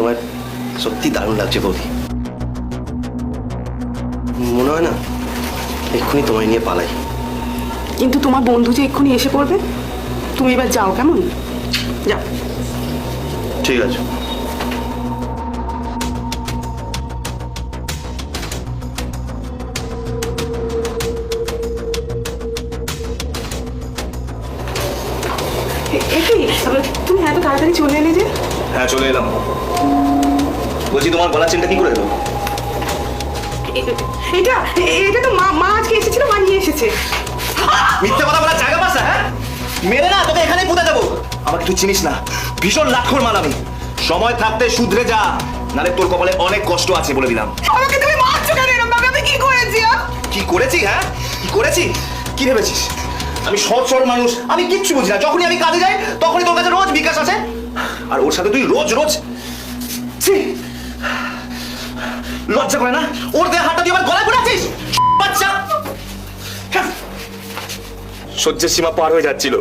তোমার সত্যি দারুণ লাগছে বৌদি। মনে হয় না? এক্ষুনি তোমায় নিয়ে পালাই। কিন্তু তোমার বন্ধু যে এক্ষুনি এসে পড়বে তুমি এবার যাও কেমন? যাও। ঠিক আছে। তুমি এত তাড়াতাড়ি চলে এলে যে? হ্যাঁ চলে এলাম। বলছি তোমার গলার চেনটা কি করে এলো? এটা এটা তো মা মা আজকে এসেছিল মা নিয়ে এসেছে। মিথ্যে কথা বলার জায়গা পাস না হ্যাঁ? মেরে না তোকে এখানেই পুঁতে দেবো। আমাকে তুই চিনিস না। ভীষণ লাখর মাল আমি। সময় থাকতে শুধরে যা নালে তোর কপালে অনেক কষ্ট আছে বলে দিলাম। আমাকে তুমি মারছো কেন এরকম ভাবে? আমি কি করেছি আ? কি করেছি হ্যাঁ? কি করেছি? কি ভেবেছিস? আমি সৎ সরল মানুষ আমি কিচ্ছু বুঝি না। যখনই আমি কাজে যাই তখনই তোর কাছে রোজ বিকাশ আছে আর ওর সাথে তুই রোজ রোজ! লজ্জা করে না? ওর দেহে হাতটা দিয়ে আমার গলায় পড়াচ্ছিস বাচ্চা! হ্যাঁ। সহ্যের সীমা পার হয়ে যাচ্ছিল।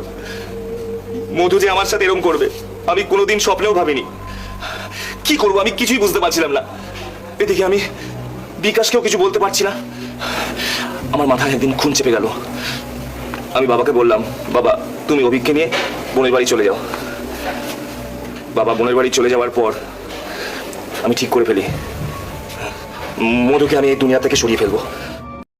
মধু যে আমার সাথে এরকম করবে, আমি কোনোদিন স্বপ্নেও ভাবিনি। কি করব আমি কিছুই বুঝতে পারছিলাম না। এদিকে আমি বিকাশকেও কিছু বলতে পারছি না। আমার মাথায় একদিন খুন চেপে গেল। আমি বাবাকে বললাম, বাবা, তুমি অভিজ্ঞ নিয়ে বোনের বাড়ি চলে যাও। বাবা বোনের বাড়ি চলে যাওয়ার পর আমি ঠিক করে ফেলি। মধুকে আমি এই দুনিয়া থেকে সরিয়ে ফেলব।